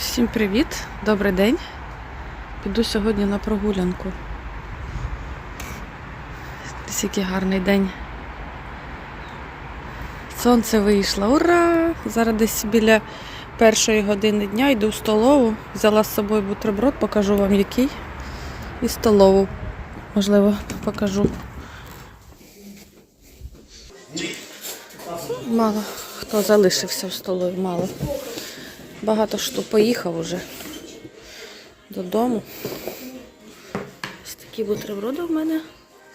Всім привіт, добрий день. Піду сьогодні на прогулянку. Який гарний день. Сонце вийшло. Ура! Зараз десь біля першої години дня йду в столову. Взяла з собою бутерброд, покажу вам який. І столову, можливо, покажу. Мало хто залишився в столові, мало. Багато хто поїхав уже додому. Ось такі бутерброди в мене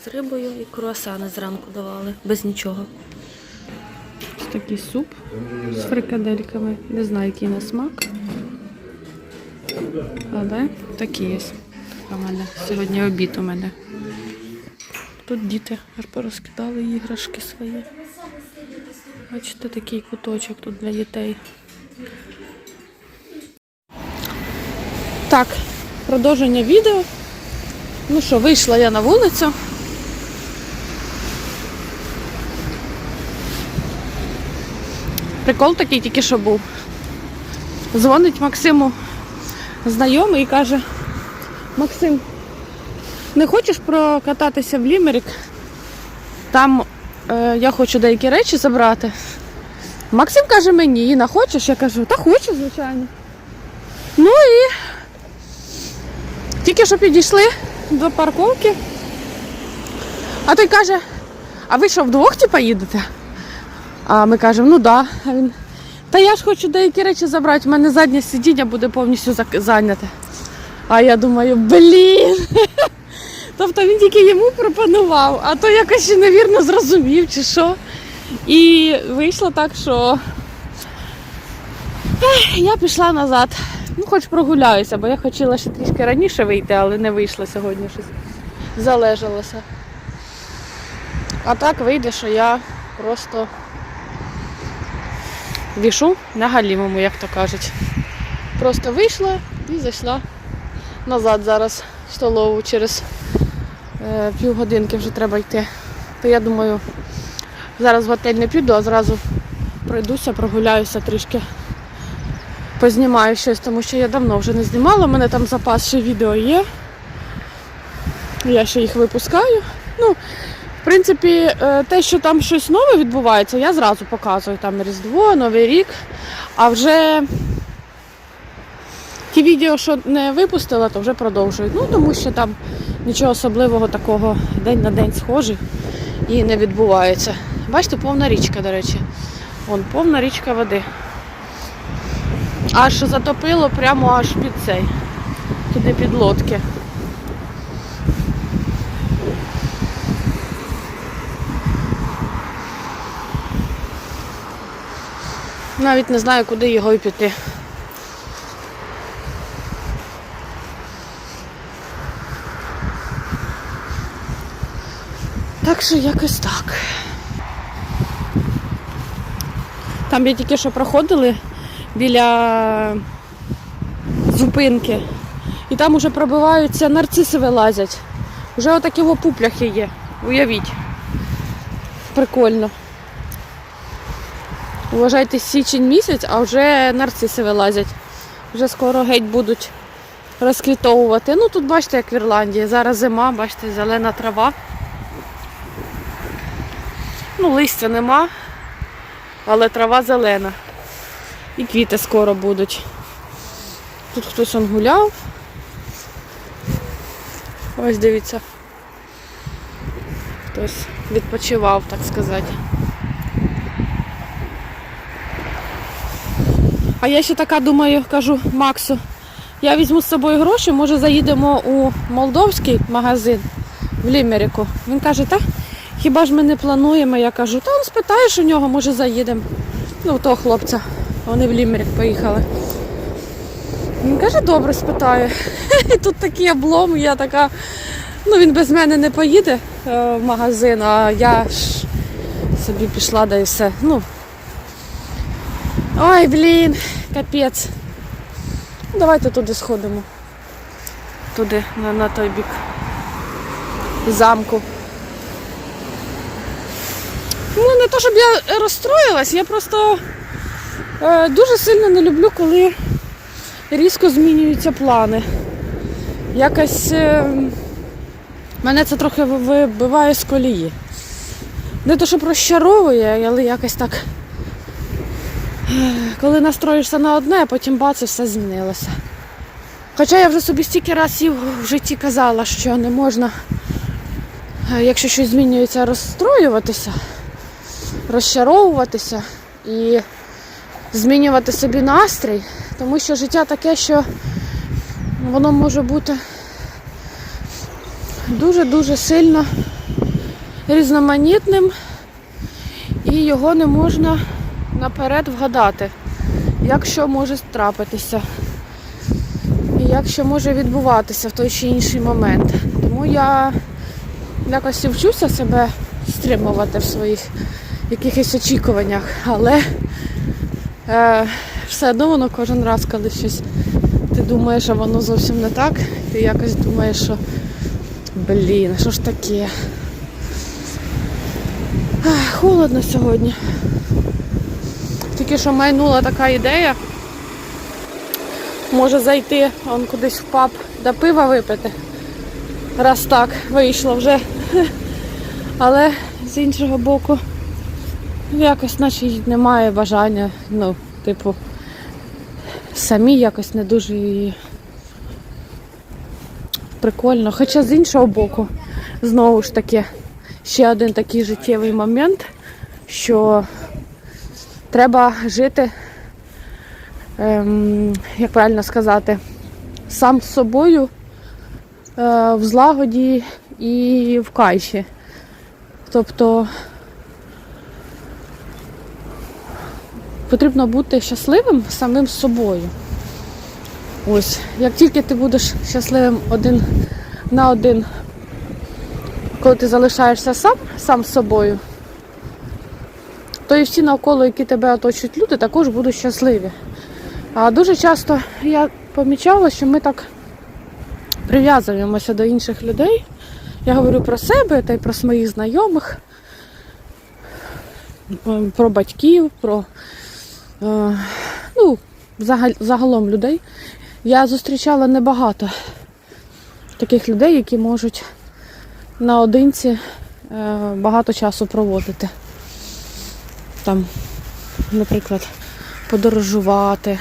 з рибою і круасани зранку давали, без нічого. Ось такий суп з фрикадельками. Не знаю, який на смак. Але такий є. Така мене сьогодні обід у мене. Тут діти аж порозкидали іграшки свої. Бачите, такий куточок тут для дітей. Так, продовження відео. Ну що, вийшла я на вулицю. Прикол такий тільки що був. Дзвонить Максиму знайомий і каже: Максим, не хочеш прокататися в Лімерик? Там е, я хочу деякі речі забрати. Максим каже мені, Інна, хочеш? Я кажу, та хочу, звичайно. Ну і тільки що підійшли до парковки. А той каже, а ви що, вдвох типа їдете? А ми кажемо, ну да. А він, та я ж хочу деякі речі забрати, в мене заднє сидіння буде повністю зайняте. А я думаю, блін. Тобто він тільки йому пропонував, а то якось ще невірно зрозумів чи що. І вийшло так, що я пішла назад. Ну, хоч прогуляюся, бо я хотіла ще трішки раніше вийти, але не вийшло сьогодні щось. Залежалося. А так вийде, що я просто вішу на галімому, як то кажуть. Просто вийшла і зайшла назад зараз в столову через е, півгодинки вже треба йти. То я думаю, зараз в готель не піду, а зразу пройдуся, прогуляюся трішки. Познімаю щось, тому що я давно вже не знімала. У мене там запас ще відео є. Я ще їх випускаю. Ну, в принципі, е, те, що там щось нове відбувається, я зразу показую. Там Різдво, Новий рік. А вже ті відео, що не випустила, то вже продовжую. Ну, тому що там нічого особливого такого день на день схожий і не відбувається. Бачите, повна річка, до речі. Вон повна річка води. Аж затопило прямо аж під цей. Туди під лодки. Навіть не знаю, куди його й піти. Так що якось так. Там я тільки що проходили біля зупинки. І там уже пробиваються нарциси вилазять. Вже отакі во пупляхи є. Уявіть. Прикольно. Вважайте, січень місяць, а вже нарциси вилазять. Вже скоро геть будуть розквітовувати. Ну тут бачите, як в Ірландії. Зараз зима, бачите, зелена трава. Ну, листя нема, але трава зелена. І квіти скоро будуть. Тут хтось он гуляв. Ось дивіться. Хтось відпочивав, так сказати. А я ще така думаю, кажу Максу, я візьму з собою гроші, може заїдемо у молдовський магазин в Лімерику. Він каже, та хіба ж ми не плануємо? Я кажу, та он спитаєш у нього, може заїдемо. Ну, того хлопця. Вони в Лімерик поїхали. Він каже, добре, спитаю. І тут такий облом, я така, ну він без мене не поїде е, в магазин, а я ж собі пішла, да і все. Ну. Ой, блін, капець. Ну, Давайте туди сходимо. Туди, на, на той бік замку. Ну, не то, щоб я розстроїлась, я просто дуже сильно не люблю, коли різко змінюються плани. Якось е, мене це трохи вибиває з колії. Не то, щоб розчаровує, але якось так. е, Коли настроїшся на одне, а потім бац, і все змінилося. Хоча я вже собі стільки разів в житті казала, що не можна, е, якщо щось змінюється, розстроюватися, розчаровуватися і змінювати собі настрій, тому що життя таке, що воно може бути дуже-дуже сильно різноманітним, і його не можна наперед вгадати, як що може трапитися, і як що може відбуватися в той чи інший момент. Тому я якось вчуся себе стримувати в своїх якихось очікуваннях, але е, все одно воно кожен раз, коли щось ти думаєш, а воно зовсім не так, ти якось думаєш, що блін, що ж таке? Ах, Холодно сьогодні. Тільки що майнула така ідея. Може зайти он кудись в паб до пива випити. Раз так вийшло вже. Але з іншого боку, якось наче немає бажання, ну, типу, самі якось не дуже і прикольно. Хоча з іншого боку, знову ж таки, ще один такий життєвий момент, що треба жити, ем, як правильно сказати, сам з собою е, в злагоді і в кайші. Тобто потрібно бути щасливим самим собою. Ось, як тільки ти будеш щасливим один на один, коли ти залишаєшся сам, сам з собою, то і всі навколо, які тебе оточують люди, також будуть щасливі. А дуже часто я помічала, що ми так прив'язуємося до інших людей. Я говорю про себе та й про своїх знайомих, про батьків, про ну, загалом людей. Я зустрічала небагато таких людей, які можуть наодинці е, багато часу проводити. Там, наприклад, подорожувати.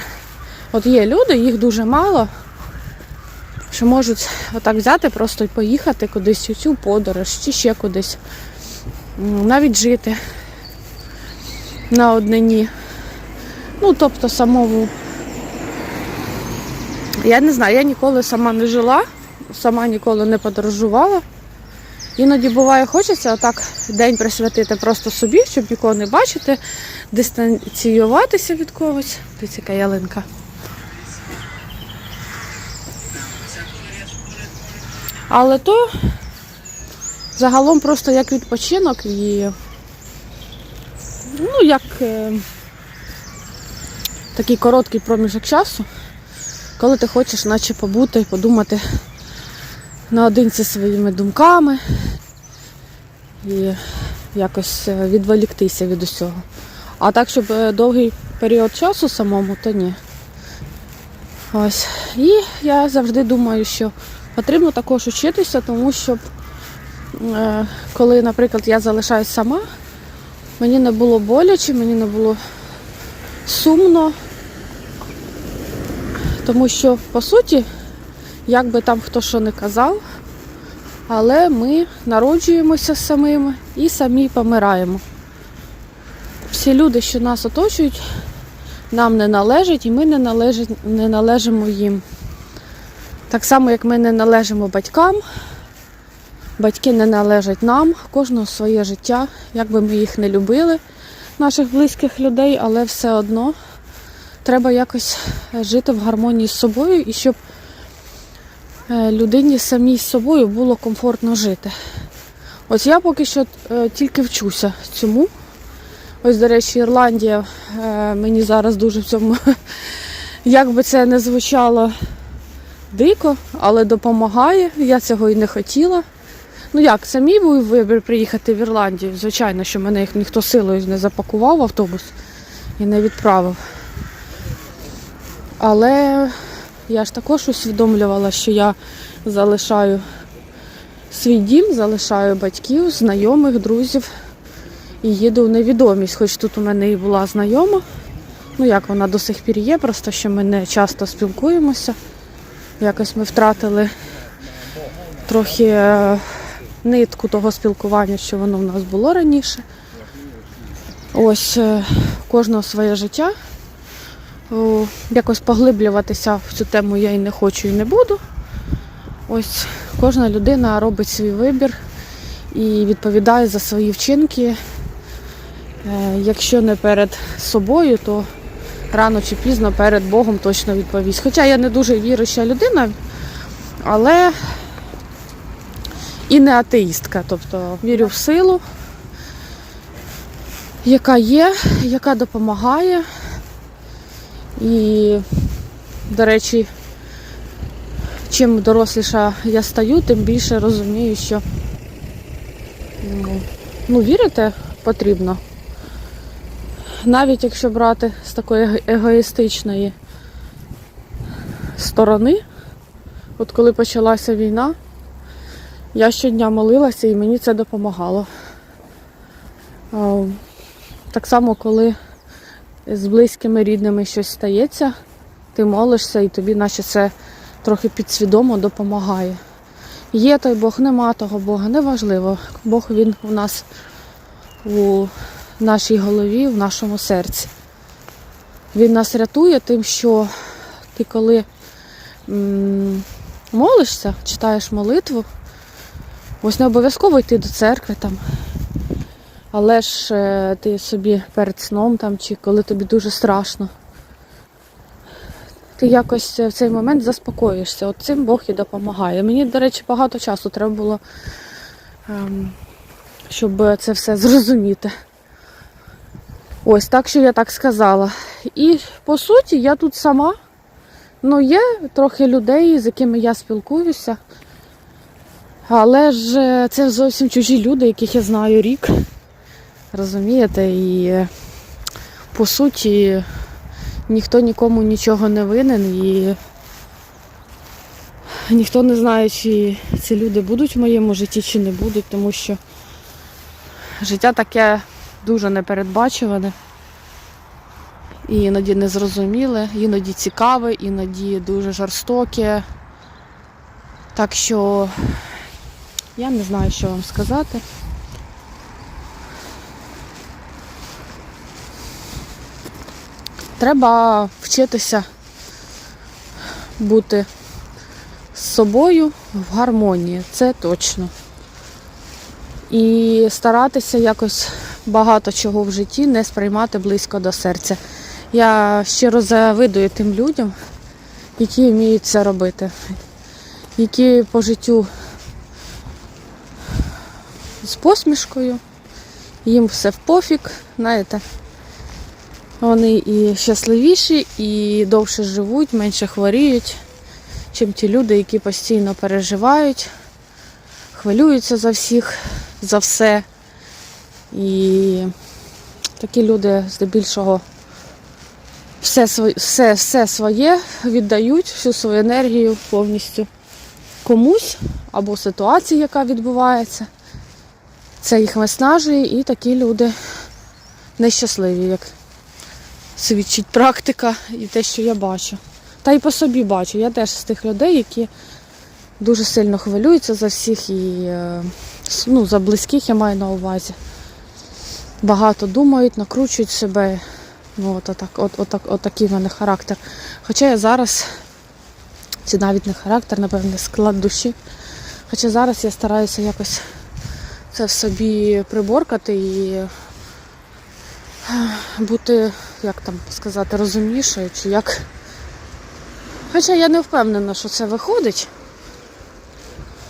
От є люди, їх дуже мало, що можуть отак взяти, просто й поїхати кудись у цю подорож чи ще кудись. Навіть жити на однині. Ну, тобто самому. Я не знаю, я ніколи сама не жила, сама ніколи не подорожувала. Іноді буває, хочеться отак день присвятити просто собі, щоб нікого не бачити, дистанціюватися від когось. Дивіться, яка ялинка. Але то загалом просто як відпочинок і ну, як е, такий короткий проміжок часу, коли ти хочеш наче побути, і подумати наодинці своїми думками і якось е, відволіктися від усього. А так, щоб е, довгий період часу самому, то ні. Ось. І я завжди думаю, що потрібно також вчитися, тому що е, коли, наприклад, я залишаюсь сама, мені не було боляче, мені не було сумно, тому що, по суті, як би там хто що не казав, але ми народжуємося самими і самі помираємо. Всі люди, що нас оточують, нам не належать, і ми не, належать, не належимо їм. Так само, як ми не належимо батькам, батьки не належать нам, кожного своє життя, як би ми їх не любили, наших близьких людей, але все одно треба якось жити в гармонії з собою і щоб е, людині самій з собою було комфортно жити. Ось я поки що е, тільки вчуся цьому. Ось, до речі, Ірландія е, мені зараз дуже в цьому, як би це не звучало дико, але допомагає. Я цього і не хотіла. Ну як, самі був вибір приїхати в Ірландію. Звичайно, що мене їх ніхто силою не запакував в автобус і не відправив. Але я ж також усвідомлювала, що я залишаю свій дім, залишаю батьків, знайомих, друзів і їду в невідомість. Хоч тут у мене і була знайома. Ну як вона до сих пір є, просто що ми не часто спілкуємося. Якось ми втратили трохи е, нитку того спілкування, що воно в нас було раніше. Ось е, кожного своє життя. Якось поглиблюватися в цю тему я і не хочу, і не буду. Ось кожна людина робить свій вибір і відповідає за свої вчинки. Е, Якщо не перед собою, то рано чи пізно перед Богом точно відповість. Хоча я не дуже віруюча людина, але і не атеїстка. Тобто вірю в силу, яка є, яка допомагає. І, до речі, чим доросліша я стаю, тим більше розумію, що ну, ну, вірити потрібно. Навіть якщо брати з такої егоїстичної сторони, от коли почалася війна, я щодня молилася і мені це допомагало. Так само, коли з близькими рідними щось стається, ти молишся і тобі наче це трохи підсвідомо допомагає. Є той Бог, нема того Бога, неважливо. Бог він у нас у нашій голові, в нашому серці. Він нас рятує тим, що ти коли молишся, читаєш молитву, ось не обов'язково йти до церкви там. Але ж е, ти собі перед сном там, чи коли тобі дуже страшно, ти якось в цей момент заспокоїшся. От цим Бог і допомагає. Мені, до речі, багато часу треба було, ем, щоб це все зрозуміти. Ось так, що я так сказала. І по суті, я тут сама. Ну, є трохи людей, з якими я спілкуюся. Але ж е, це зовсім чужі люди, яких я знаю рік. Розумієте? І по суті ніхто нікому нічого не винен і ніхто не знає, чи ці люди будуть в моєму житті, чи не будуть, тому що життя таке дуже непередбачуване. І іноді незрозуміле, іноді цікаве, іноді дуже жорстоке. Так що я не знаю, що вам сказати. Треба вчитися бути з собою в гармонії, це точно. І старатися якось багато чого в житті не сприймати близько до серця. Я щиро завидую тим людям, які вміють це робити, які по життю з посмішкою, їм все в пофіг, знаєте. Вони і щасливіші, і довше живуть, менше хворіють, чим ті люди, які постійно переживають, хвилюються за всіх, за все. І такі люди здебільшого все, своє- все, все своє віддають, всю свою енергію повністю комусь або ситуації, яка відбувається. Це їх виснажує, і такі люди нещасливі, як свідчить практика і те, що я бачу. Та й по собі бачу. Я теж з тих людей, які дуже сильно хвилюються за всіх і е, ну, за близьких я маю на увазі. Багато думають, накручують себе. Ну, от, отак, от, отак, отакий в мене характер. Хоча я зараз, чи навіть не характер, напевне, склад душі. Хоча зараз я стараюся якось це в собі приборкати і бути, як там сказати, розумнішою, чи як. Хоча я не впевнена, що це виходить.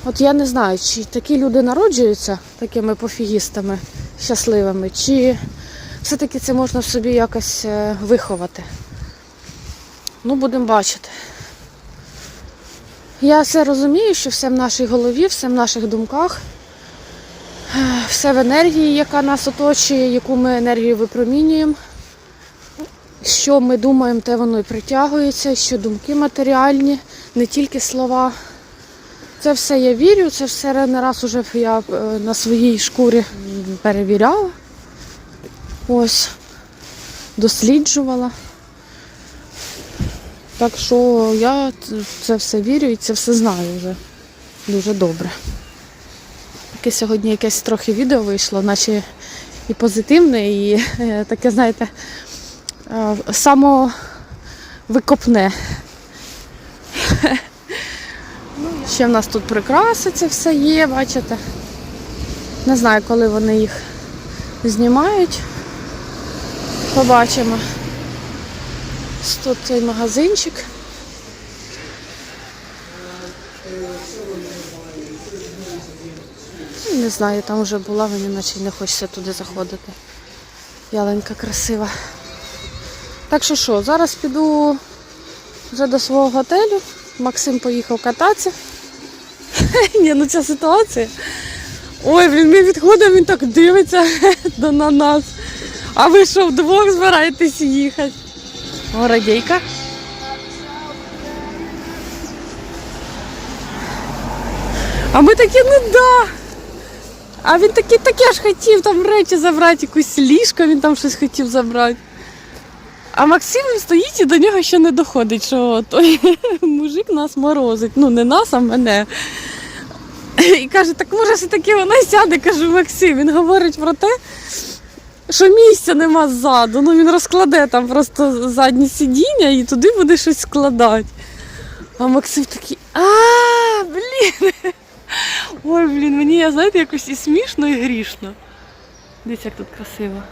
От я не знаю, чи такі люди народжуються такими пофігістами щасливими, чи все-таки це можна в собі якось е, виховати. Ну, будемо бачити. Я все розумію, що все в нашій голові, все в наших думках, все в енергії, яка нас оточує, яку ми енергію випромінюємо. що ми думаємо, те воно і притягується, що думки матеріальні, не тільки слова. Це все я вірю, це все не раз уже я е, на своїй шкурі перевіряла. Ось, досліджувала. Так що я це все вірю і це все знаю вже дуже добре. Таке сьогодні якесь трохи відео вийшло, наче і позитивне, і е, таке, знаєте, е, самовикопне. Ще в нас тут прикраси це все є, бачите. Не знаю, коли вони їх знімають. Побачимо. Тут цей магазинчик. Не знаю, там вже була, мені наче не хочеться туди заходити. Яленька красива. Так що що, зараз піду вже до свого готелю. Максим поїхав кататися. Ні, ну ця ситуація. Ой, він ми відходимо, він так дивиться до- на нас. А ви що, вдвох збираєтесь їхати? О, радійка. А ми такі, ну да. А він такий, таке ж хотів там речі забрати, якусь ліжко він там щось хотів забрати. А Максим стоїть і до нього ще не доходить, що той мужик нас морозить. Ну, не нас, а мене. І каже, так може все таки вона сяде, кажу Максим. Він говорить про те, що місця нема ззаду. Ну він розкладе там просто заднє сидіння і туди буде щось складати. А Максим такий, а, блін. Ой, блін, мені, знаєте, якось і смішно, і грішно. Дивіться, як тут красиво.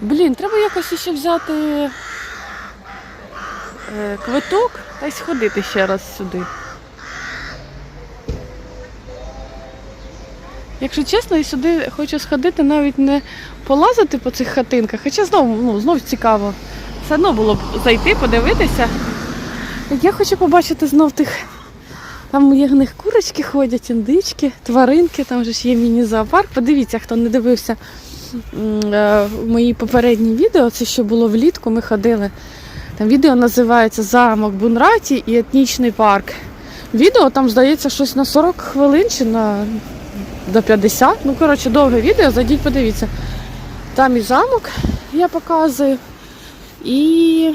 Блін, треба якось ще взяти е, квиток та й сходити ще раз сюди. Якщо чесно, я сюди хочу сходити навіть не полазити по цих хатинках, хоча знову, ну, знов цікаво. Все одно було б зайти, подивитися. Я хочу побачити знов тих. Там є в них курочки ходять, індички, тваринки, там же ж є міні-зоопарк. Подивіться, хто не дивився е, мої попередні відео, це що було влітку, ми ходили. Там відео називається Замок Бунраті і етнічний парк. Відео там, здається, щось на 40 хвилин чи на до 50. Ну, коротше, довге відео, зайдіть, подивіться. Там і замок я показую. І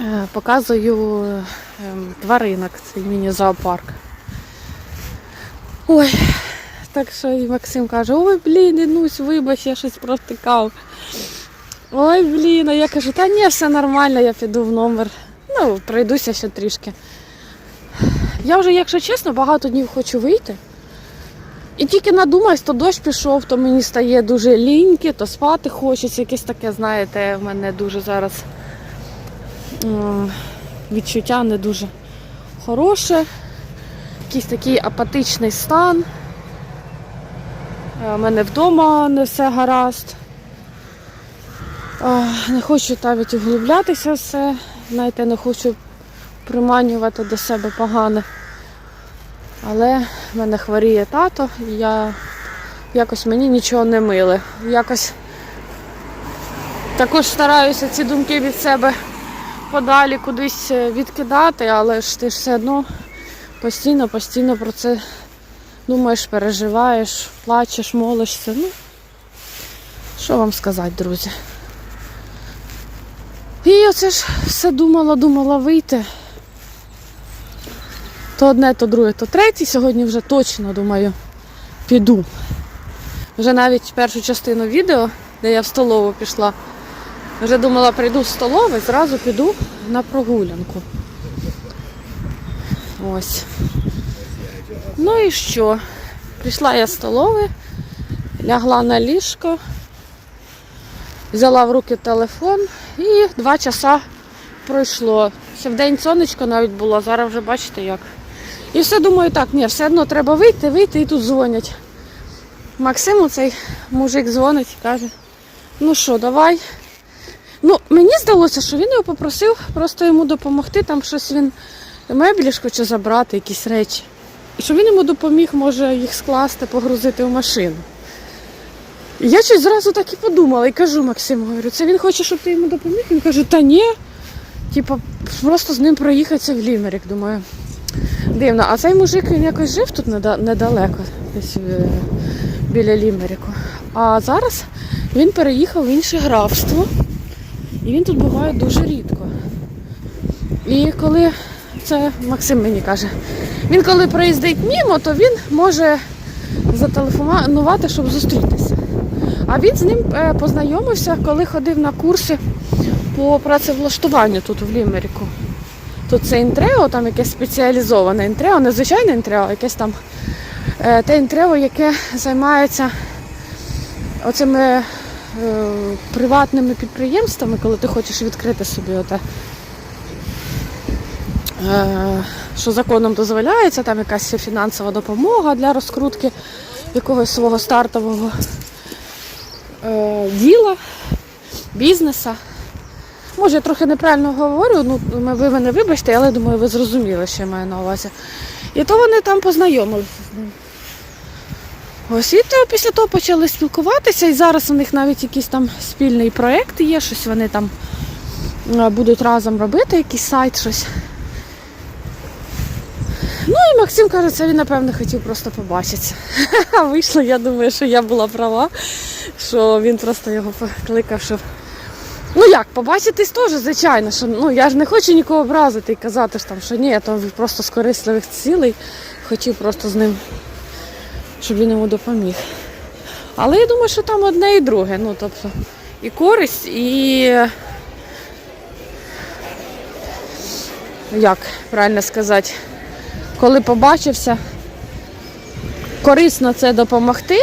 е, показую тваринок, цей міні-зоопарк. Ой, так що і Максим каже, ой, блін, Інусь, вибач, я щось провтикав. Ой, блін, а я кажу, та ні, все нормально, я піду в номер. Ну, пройдуся ще трішки. Я вже, якщо чесно, багато днів хочу вийти. І тільки надумаюсь, то дощ пішов, то мені стає дуже ліньки, то спати хочеться. Якесь таке, знаєте, в мене дуже зараз м, відчуття не дуже хороше. Якийсь такий апатичний стан. У мене вдома не все гаразд. Не хочу навіть углублятися все. Знаєте, не хочу приманювати до себе погане. Але в мене хворіє тато, і я якось мені нічого не миле. Якось також стараюся ці думки від себе подалі кудись е, відкидати, але ж ти ж все одно постійно, постійно про це думаєш, переживаєш, плачеш, молишся. Ну, що вам сказати, друзі? І оце ж все думала, думала вийти. То одне, то друге, то третє. Сьогодні вже точно, думаю, піду. Вже навіть першу частину відео, де я в столову пішла, вже думала, прийду в столову і зразу піду на прогулянку. Ось. Ну і що? Прийшла я з столови, лягла на ліжко, взяла в руки телефон і два часа пройшло. Ще в день сонечко навіть було, зараз вже бачите як. І все думаю, так, ні, все одно треба вийти, вийти і тут дзвонять. Максиму цей мужик дзвонить і каже, ну що, давай. Ну, мені здалося, що він його попросив просто йому допомогти, там щось він меблі хоче забрати, якісь речі. І що він йому допоміг, може їх скласти, погрузити в машину. І я щось зразу так і подумала і кажу Максиму, говорю, це він хоче, щоб ти йому допоміг? Він каже, та ні. Типа, просто з ним проїхатися в Лімерик, думаю. Дивно, а цей мужик він якось жив тут неда- недалеко, десь е, біля Лімерику. А зараз він переїхав в інше графство. І він тут буває дуже рідко. І коли це Максим мені каже, він коли проїздить мімо, то він може зателефонувати, щоб зустрітися. А він з ним е, познайомився, коли ходив на курси по працевлаштуванню тут в Лімерику. Тут це інтрео, там якесь спеціалізоване інтрео, не звичайне інтрео, а якесь там е, те інтрео, яке займається оцими приватними підприємствами, коли ти хочеш відкрити собі оте, е, що законом дозволяється, там якась фінансова допомога для розкрутки якогось свого стартового е, діла, бізнеса. Може, я трохи неправильно говорю, ну ви мене вибачте, але думаю, ви зрозуміли, що я маю на увазі. І то вони там познайомилися. Ось і то після того почали спілкуватися, і зараз у них навіть якийсь там спільний проєкт є, щось вони там е, будуть разом робити, якийсь сайт, щось. Ну і Максим каже, це він, напевно, хотів просто побачитися. А вийшло, я думаю, що я була права, що він просто його покликав, щоб Ну як, побачитись теж, звичайно, що ну я ж не хочу нікого образити і казати, що, там, що ні, то просто з корисливих цілей хотів просто з ним, щоб він йому допоміг. Але я думаю, що там одне і друге. Ну, тобто, і користь, і як правильно сказати, коли побачився, корисно це допомогти.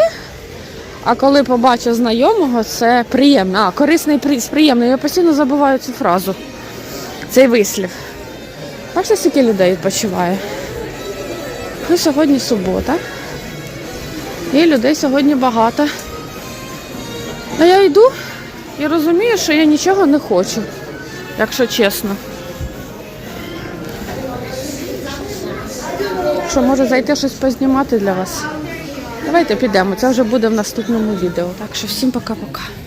А коли побачив знайомого, це приємно. А, корисний з приємним. Я постійно забуваю цю фразу. Цей вислів. Бачите, скільки людей відпочиває. Ну, сьогодні субота. І людей сьогодні багато. А я йду і розумію, що я нічого не хочу, якщо чесно. Що, може зайти щось познімати для вас? Давайте підемо, це вже буде в наступному відео. Так що всім пока-пока.